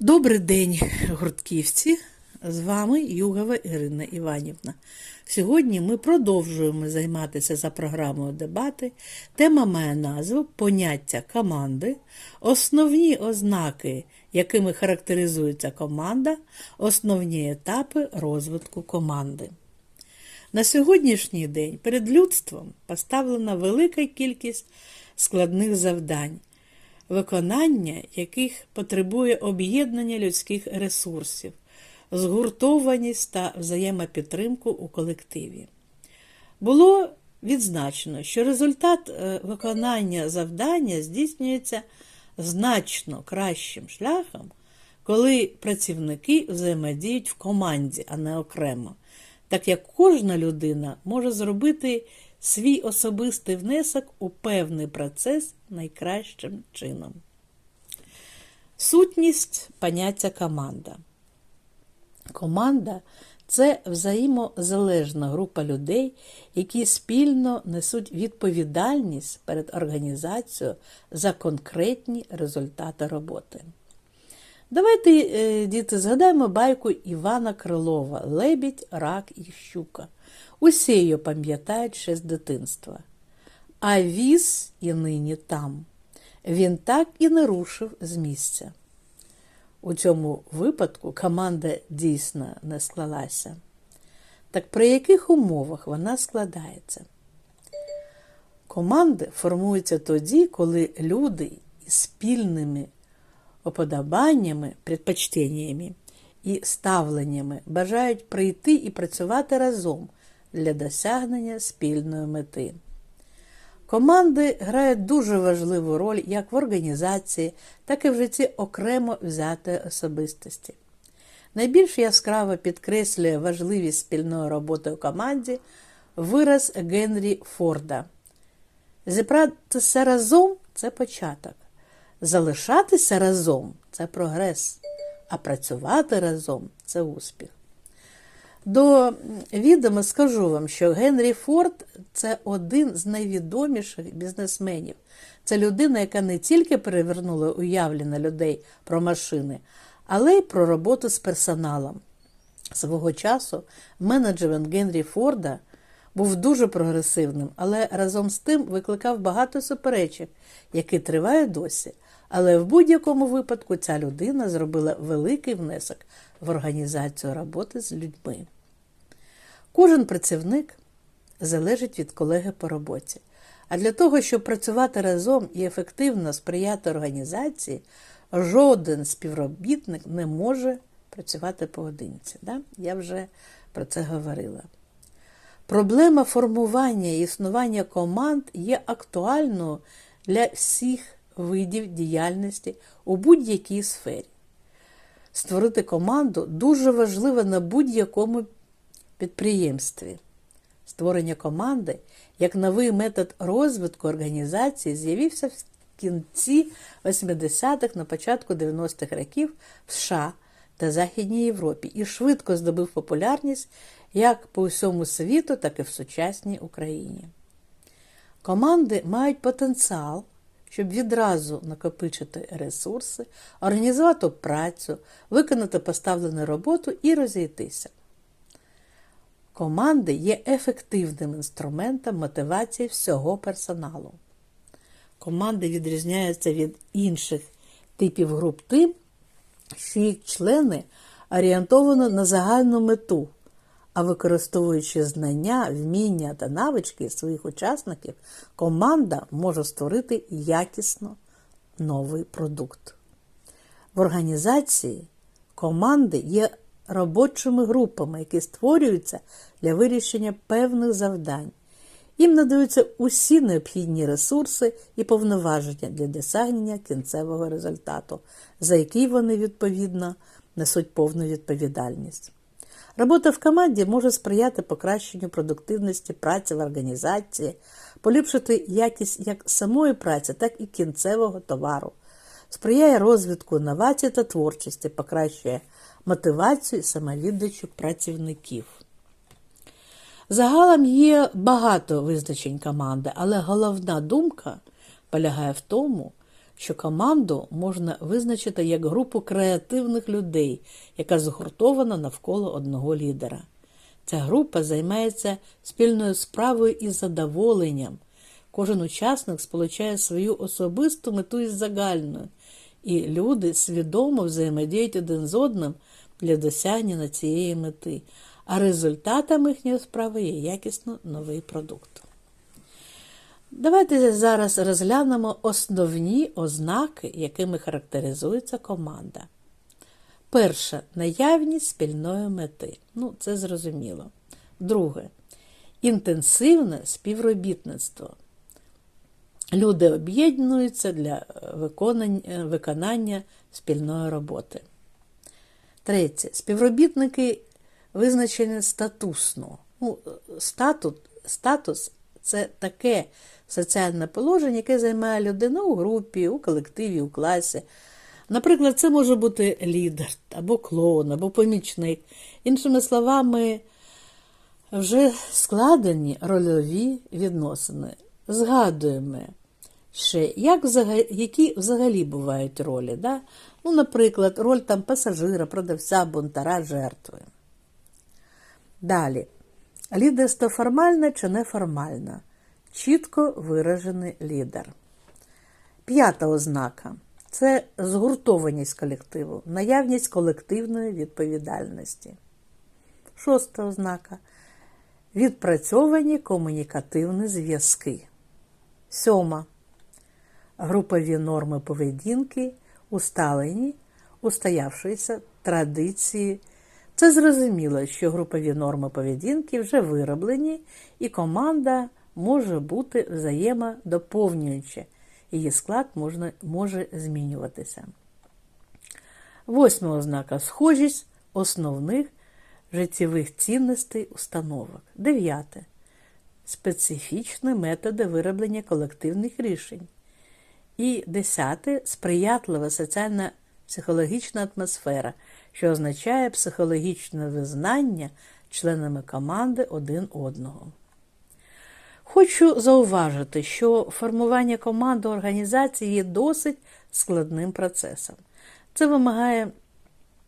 Добрий день, гуртківці! З вами Югова Ірина Іванівна. Сьогодні ми продовжуємо займатися за програмою дебати. Тема має назву Поняття команди, основні ознаки, якими характеризується команда, основні етапи розвитку команди. На сьогоднішній день перед людством поставлена велика кількість складних завдань, виконання яких потребує об'єднання людських ресурсів, згуртованість та взаємопідтримку у колективі. Було відзначено, що результат е, виконання завдання здійснюється значно кращим шляхом, коли працівники взаємодіють в команді, а не окремо, так як кожна людина може зробити свій особистий внесок у певний процес найкращим чином. Сутність поняття команда. Команда це взаємозалежна група людей, які спільно несуть відповідальність перед організацією за конкретні результати роботи. Давайте, е, діти, згадаємо байку Івана Крилова Лебідь, рак і щука. Усі її пам'ятають ще з дитинства. А віз і нині там. Він так і не рушив з місця. У цьому випадку команда дійсно не склалася. Так при яких умовах вона складається? Команди формуються тоді, коли люди спільними оподобаннями, предпочтеннями і ставленнями бажають прийти і працювати разом для досягнення спільної мети. Команди грають дуже важливу роль як в організації, так і в житті окремо взятої особистості. Найбільш яскраво підкреслює важливість спільної роботи у команді вираз Генрі Форда. Зібратися разом це початок, залишатися разом це прогрес, а працювати разом це успіх. До відома скажу вам, що Генрі Форд це один з найвідоміших бізнесменів. Це людина, яка не тільки перевернула уявлення людей про машини, але й про роботу з персоналом. Свого часу менеджмент Генрі Форда був дуже прогресивним, але разом з тим викликав багато суперечок, які тривають досі. Але в будь-якому випадку ця людина зробила великий внесок в організацію роботи з людьми. Кожен працівник залежить від колеги по роботі. А для того, щоб працювати разом і ефективно сприяти організації, жоден співробітник не може працювати поодинці. Да? Я вже про це говорила. Проблема формування і існування команд є актуальною для всіх видів діяльності у будь-якій сфері. Створити команду дуже важливо на будь-якому підприємстві. Створення команди як новий метод розвитку організації з'явився в кінці 80-х, на початку 90-х років в США та Західній Європі і швидко здобув популярність як по всьому світу, так і в сучасній Україні. Команди мають потенціал, щоб відразу накопичити ресурси, організувати працю, виконати поставлену роботу і розійтися. Команди є ефективним інструментом мотивації всього персоналу. Команди відрізняються від інших типів груп тим, що їх члени орієнтовані на загальну мету, а використовуючи знання, вміння та навички своїх учасників, команда може створити якісно новий продукт. В організації команди є робочими групами, які створюються для вирішення певних завдань. Їм надаються усі необхідні ресурси і повноваження для досягнення кінцевого результату, за який вони, відповідно, несуть повну відповідальність. Робота в команді може сприяти покращенню продуктивності праці в організації, поліпшити якість як самої праці, так і кінцевого товару, сприяє розвитку інновацій та творчості, покращує мотивацію самовіддачу працівників. Загалом є багато визначень команди, але головна думка полягає в тому, що команду можна визначити як групу креативних людей, яка згуртована навколо одного лідера. Ця група займається спільною справою із задоволенням. Кожен учасник сполучає свою особисту мету із загальною, і люди свідомо взаємодіють один з одним для досягнення цієї мети, а результатом їхньої справи є якісно новий продукт. Давайте зараз розглянемо основні ознаки, якими характеризується команда. Перше наявність спільної мети. Ну, це зрозуміло. Друге інтенсивне співробітництво. Люди об'єднуються для виконання, виконання спільної роботи. Третє. Співробітники визначені статусно. Ну, статут, статус це таке соціальне положення, яке займає людина у групі, у колективі, у класі. Наприклад, це може бути лідер, або клоун, або помічник. Іншими словами, вже складені рольові відносини. Згадуємо ще, як взагалі, які взагалі бувають ролі. Да? Ну, Наприклад, роль там пасажира, продавця, бунтара, жертви. Далі. Лідерство формальне чи неформальне? Чітко виражений лідер. П'ята ознака це згуртованість колективу, наявність колективної відповідальності. Шоста ознака відпрацьовані комунікативні зв'язки. Сьома. Групові норми поведінки, усталені, устоявшися традиції. Це зрозуміло, що групові норми поведінки вже вироблені, і команда може бути взаємодоповнююча, її склад можна, може змінюватися. Восьма ознака схожість основних життєвих цінностей установок. Дев'яте. Специфічні методи вироблення колективних рішень. І десяте сприятлива соціальна психологічна атмосфера, що означає психологічне визнання членами команди один одного. Хочу зауважити, що формування команди організації є досить складним процесом. Це вимагає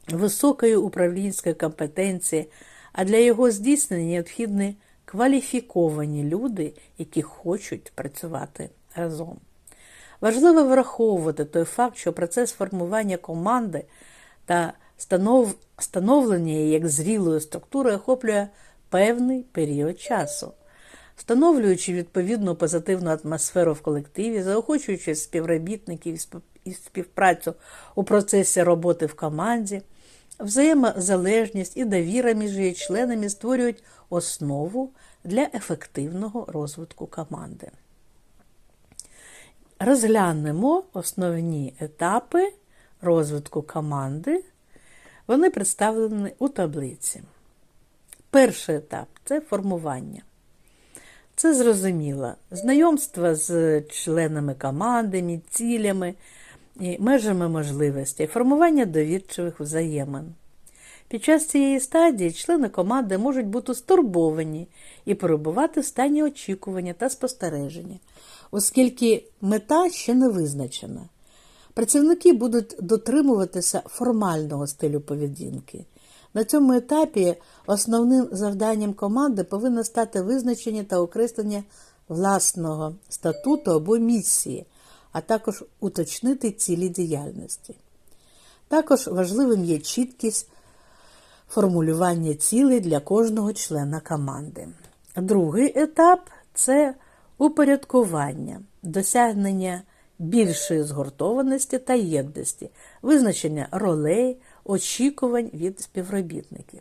високої управлінської компетенції, а для його здійснення необхідні кваліфіковані люди, які хочуть працювати разом. Важливо враховувати той факт, що процес формування команди та становлення як зрілої структури охоплює певний період часу. Встановлюючи відповідну позитивну атмосферу в колективі, заохочуючи співробітників і співпрацю у процесі роботи в команді, взаємозалежність і довіра між її членами створюють основу для ефективного розвитку команди. Розглянемо основні етапи розвитку команди. Вони представлені у таблиці. Перший етап це формування. Це зрозуміло. Знайомство з членами команди, цілями і межами можливостей, формування довірчивих взаємин. Під час цієї стадії члени команди можуть бути стурбовані і перебувати в стані очікування та спостереження, оскільки мета ще не визначена. Працівники будуть дотримуватися формального стилю поведінки. На цьому етапі основним завданням команди повинно стати визначення та окреслення власного статуту або місії, а також уточнити цілі діяльності. Також важливим є чіткість формулювання цілей для кожного члена команди. Другий етап це упорядкування, досягнення більшої згуртованості та єдності, визначення ролей, очікувань від співробітників.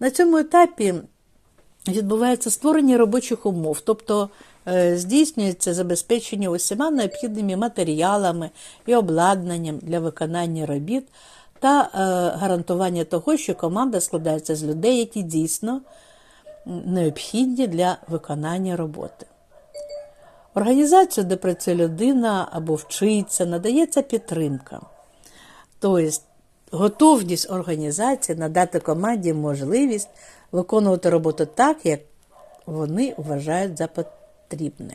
На цьому етапі відбувається створення робочих умов, тобто е, здійснюється забезпечення усіма необхідними матеріалами і обладнанням для виконання робіт та е, гарантування того, що команда складається з людей, які дійсно необхідні для виконання роботи. Організацію, де працює людина або вчиться, надається підтримка. Тобто готовність організації надати команді можливість виконувати роботу так, як вони вважають за потрібне.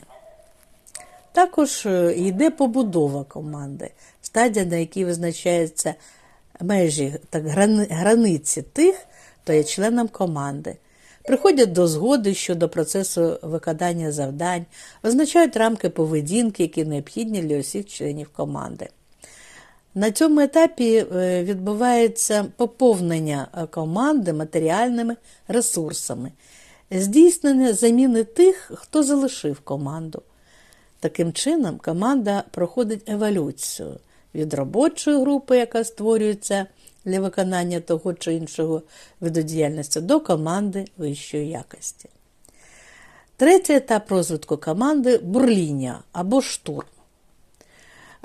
Також е, йде побудова команди, стадія, на якій визначаються межі так, границі тих, хто є членом команди. Приходять до згоди щодо процесу виконання завдань, визначають рамки поведінки, які необхідні для усіх членів команди. На цьому етапі е, відбувається поповнення е, команди матеріальними ресурсами, здійснення заміни тих, хто залишив команду. Таким чином, команда проходить еволюцію від робочої групи, яка створюється для виконання того чи іншого виду діяльності, до команди вищої якості. Третій етап розвитку команди бурління або штурм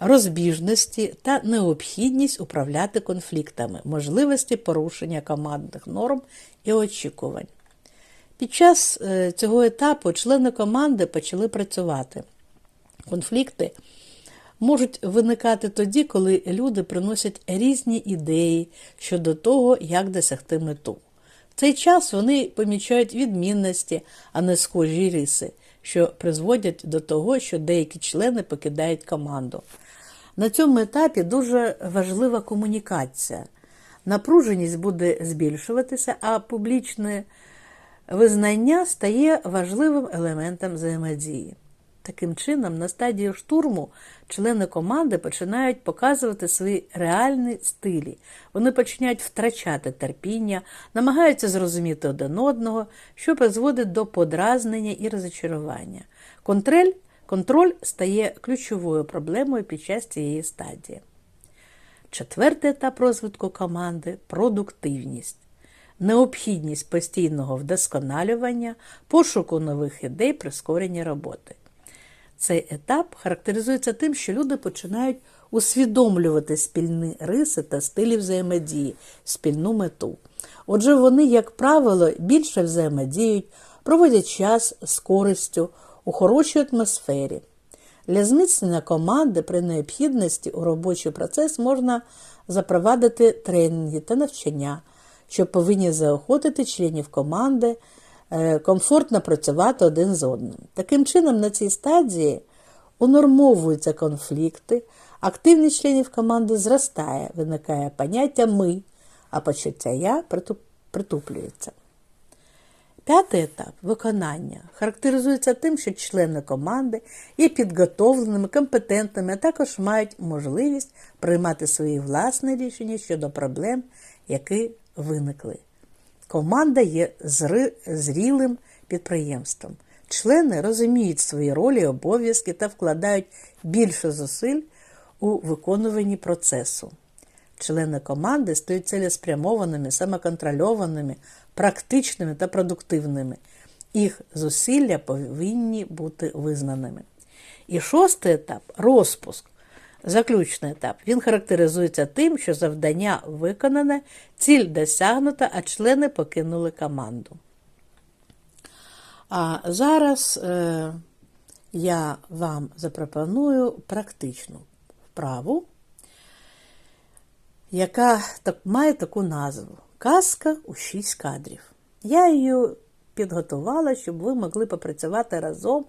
розбіжності та необхідність управляти конфліктами, можливості порушення командних норм і очікувань. Під час е, цього етапу члени команди почали працювати. Конфлікти можуть виникати тоді, коли люди приносять різні ідеї щодо того, як досягти мету. В цей час вони помічають відмінності, а не схожі риси, що призводять до того, що деякі члени покидають команду. На цьому етапі дуже важлива комунікація. Напруженість буде збільшуватися, а публічне визнання стає важливим елементом взаємодії. Таким чином, на стадії штурму члени команди починають показувати свої реальні стилі. Вони починають втрачати терпіння, намагаються зрозуміти один одного, що призводить до подразнення і розочарування. Контроль, контроль стає ключовою проблемою під час цієї стадії. Четвертий етап розвитку команди продуктивність. Необхідність постійного вдосконалювання, пошуку нових ідей, прискорення роботи. Цей етап характеризується тим, що люди починають усвідомлювати спільні риси та стилі взаємодії, спільну мету. Отже, вони, як правило, більше взаємодіють, проводять час з користю у хорошій атмосфері. Для зміцнення команди при необхідності у робочий процес можна запровадити тренінги та навчання, що повинні заохотити членів команди е, комфортно працювати один з одним. Таким чином, на цій стадії унормовуються конфлікти, активність членів команди зростає, виникає поняття ми, а почуття я притуплюється. П'ятий етап виконання характеризується тим, що члени команди є підготовленими, компетентними, а також мають можливість приймати свої власні рішення щодо проблем, які виникли. Команда є зрілим підприємством. Члени розуміють свої ролі, обов'язки та вкладають більше зусиль у виконуванні процесу. Члени команди стають цілеспрямованими, самоконтрольованими, практичними та продуктивними. Їх зусилля повинні бути визнаними. І шостий етап розпуск. Заключний етап. Він характеризується тим, що завдання виконане, ціль досягнута, а члени покинули команду. А зараз е, я вам запропоную практичну вправу, яка так, має таку назву Казка у 6 кадрів. Я її підготувала, щоб ви могли попрацювати разом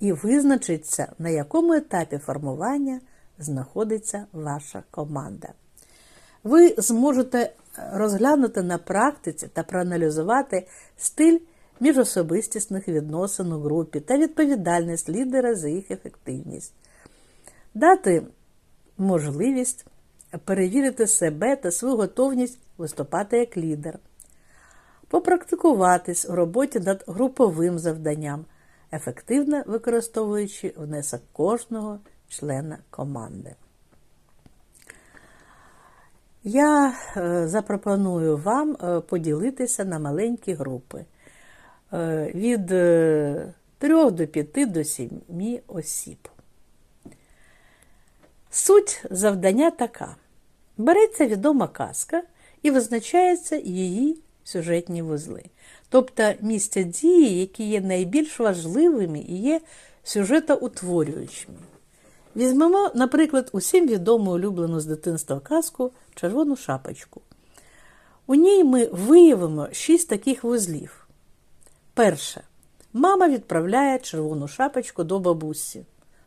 і визначитися, на якому етапі формування знаходиться ваша команда. Ви зможете розглянути на практиці та проаналізувати стиль міжособистісних відносин у групі та відповідальність лідера за їх ефективність, дати можливість перевірити себе та свою готовність виступати як лідер, попрактикуватись у роботі над груповим завданням, ефективно використовуючи внесок кожного члена команди. Я е, запропоную вам е, поділитися на маленькі групи е, від 3 до 5 до 7 осіб. Суть завдання така: береться відома казка і визначаються її сюжетні вузли, тобто місця дії, які є найбільш важливими і є сюжетоутворюючими. Візьмемо, наприклад, усім відому улюблену з дитинства казку Червону шапочку. У ній ми виявимо шість таких вузлів. Перше. Мама відправляє червону шапочку до бабусі.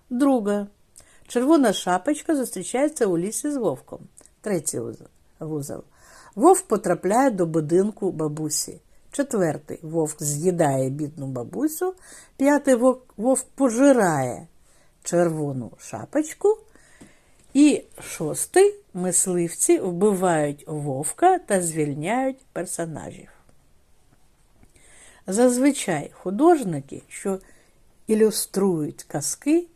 Друга. Червона шапочка зустрічається у лісі з вовком. Третій вузол-. Вовк потрапляє до будинку бабусі. Четвертий вовк з'їдає бідну бабусю. П'ятий вовк, вовк пожирає червону шапочку. І шостий мисливці вбивають вовка та звільняють персонажів. Зазвичай художники, що ілюструють казки,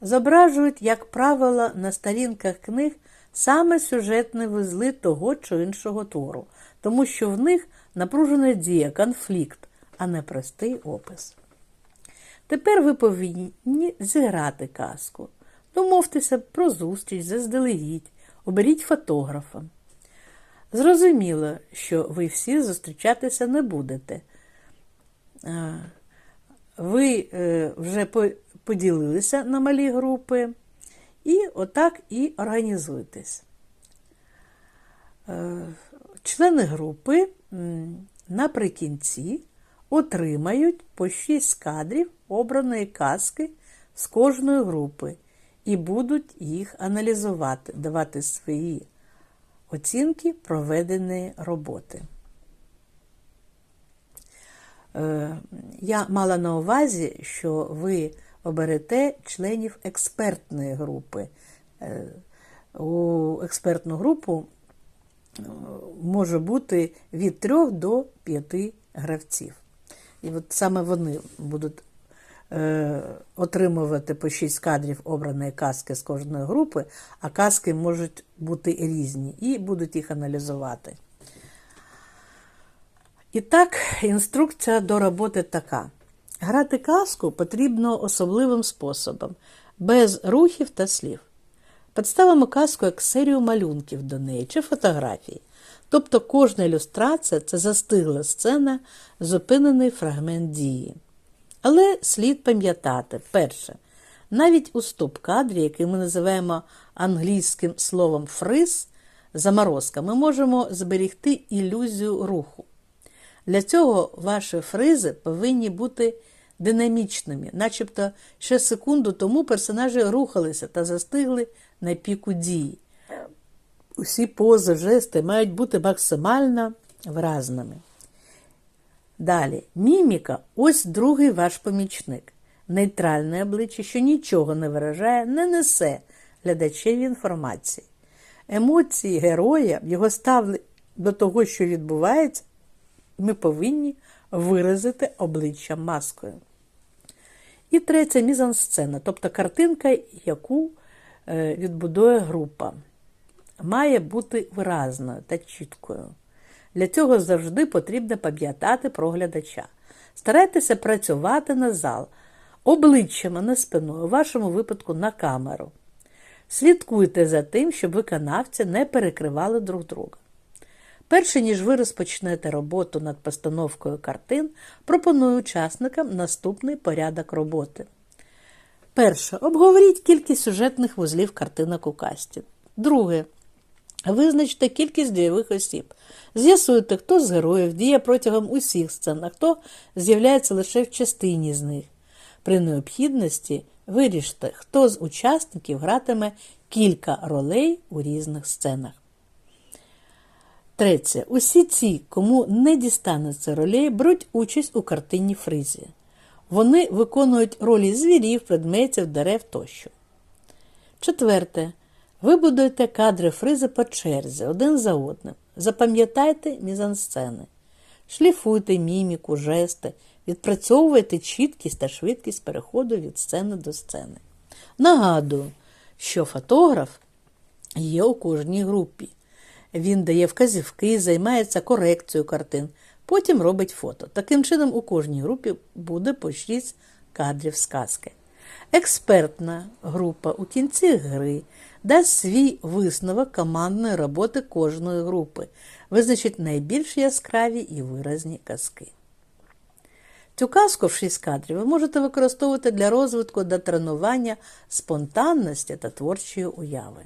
зображують, як правило, на сторінках книг саме сюжетні вузли того чи іншого твору, тому що в них напружена дія, конфлікт, а не простий опис. Тепер ви повинні зіграти казку. Домовтеся про зустріч заздалегідь, оберіть фотографа. Зрозуміло, що ви всі зустрічатися не будете. Ви е, вже поділилися на малі групи, і отак і організуйтесь. Е, Члени групи наприкінці отримають по 6 кадрів обраної казки з кожної групи і будуть їх аналізувати, давати свої оцінки проведеної роботи. Е, Я мала на увазі, що ви оберете членів експертної групи. Е, У експертну групу е, може бути від 3 до 5 гравців. І от саме вони будуть е, отримувати по 6 кадрів обраної казки з кожної групи, а казки можуть бути різні і будуть їх аналізувати. І так, інструкція до роботи така. Грати казку потрібно особливим способом, без рухів та слів. Представимо казку як серію малюнків до неї чи фотографії. Тобто кожна ілюстрація це застигла сцена, зупинений фрагмент дії. Але слід пам'ятати, перше, навіть у стоп-кадрі, який ми називаємо англійським словом фриз, заморозка, ми можемо зберігти ілюзію руху. Для цього ваші фризи повинні бути динамічними, начебто ще секунду тому персонажі рухалися та застигли на піку дії. Усі пози, жести мають бути максимально виразними. Далі, міміка ось другий ваш помічник. Нейтральне обличчя, що нічого не виражає, не несе глядачеві інформації. Емоції героя, його ставлення до того, що відбувається, ми повинні виразити обличчям маскою. І третя мізансцена, тобто картинка, яку е, відбудує група, має бути виразною та чіткою. Для цього завжди потрібно пам'ятати про глядача. Старайтеся працювати на зал, обличчям, а не спиною, у вашому випадку на камеру. Слідкуйте за тим, щоб виконавці не перекривали друг друга. Перше ніж ви розпочнете роботу над постановкою картин, пропоную учасникам наступний порядок роботи. Перше. Обговоріть кількість сюжетних вузлів картинок у касті. Друге. Визначте кількість дієвих осіб. З'ясуйте, хто з героїв діє протягом усіх сцен, а хто з'являється лише в частині з них. При необхідності виріште, хто з учасників гратиме кілька ролей у різних сценах. Третє. Усі ці, кому не дістанеться ролей, беруть участь у картинній фризі. Вони виконують ролі звірів, предметів, дерев тощо. Четверте. Ви будуєте кадри фризи по черзі, один за одним. Запам'ятайте мізансцени. Шліфуйте міміку, жести, відпрацьовуйте чіткість та швидкість переходу від сцени до сцени. Нагадую, що фотограф є у кожній групі. Він дає вказівки, займається корекцією картин, потім робить фото. Таким чином, у кожній групі буде по 6 кадрів сказки. Експертна група у кінці гри дасть свій висновок командної роботи кожної групи, визначить найбільш яскраві і виразні казки. Цю казку в 6 кадрів ви можете використовувати для розвитку та тренування спонтанності та творчої уяви.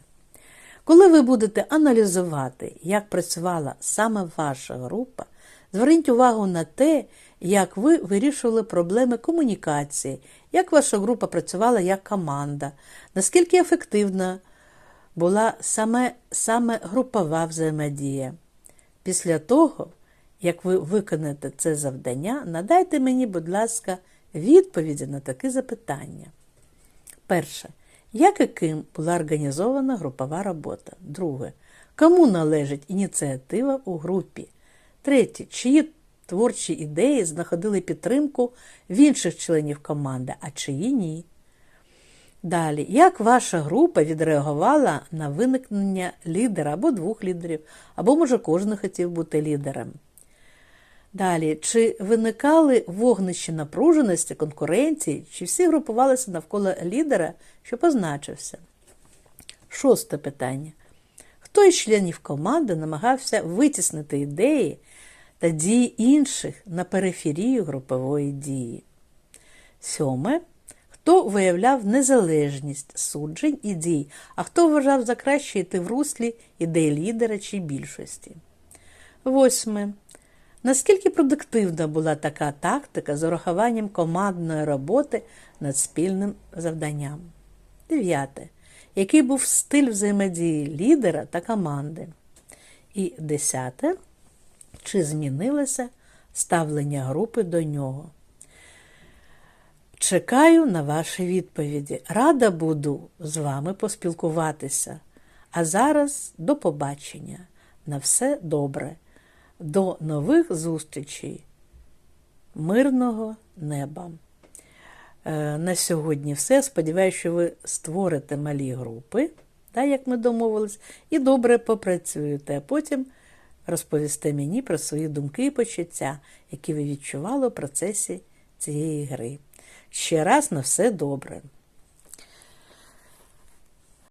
Коли ви будете аналізувати, як працювала саме ваша група, зверніть увагу на те, як ви вирішували проблеми комунікації, як ваша група працювала як команда, наскільки ефективна була саме, саме групова взаємодія. Після того, як ви виконаєте це завдання, надайте мені, будь ласка, відповіді на такі запитання. Перше. Як і ким була організована групова робота? Друге. Кому належить ініціатива у групі? Третє. Чиї творчі ідеї знаходили підтримку в інших членів команди, а чиї ні? Далі, як ваша група відреагувала на виникнення лідера або двох лідерів, або, може, кожен хотів бути лідером? Далі, чи виникали вогнищі напруженості, конкуренції, чи всі групувалися навколо лідера, що позначився? Шосте питання. Хто із членів команди намагався витіснити ідеї та дії інших на периферію групової дії? Сьоме. Хто виявляв незалежність суджень і дій, а хто вважав за краще йти в руслі ідей лідера чи більшості? Восьме. Наскільки продуктивна була така тактика з урахуванням командної роботи над спільним завданням? Дев'яте. Який був стиль взаємодії лідера та команди? І десяте. Чи змінилося ставлення групи до нього? Чекаю на ваші відповіді. Рада буду з вами поспілкуватися. А зараз до побачення. На все добре. До нових зустрічей. Мирного неба. Е, На сьогодні все. Сподіваюся, що ви створите малі групи, так, як ми домовились, і добре попрацюєте, а потім розповісте мені про свої думки і почуття, які ви відчували у процесі цієї гри. Ще раз на все добре.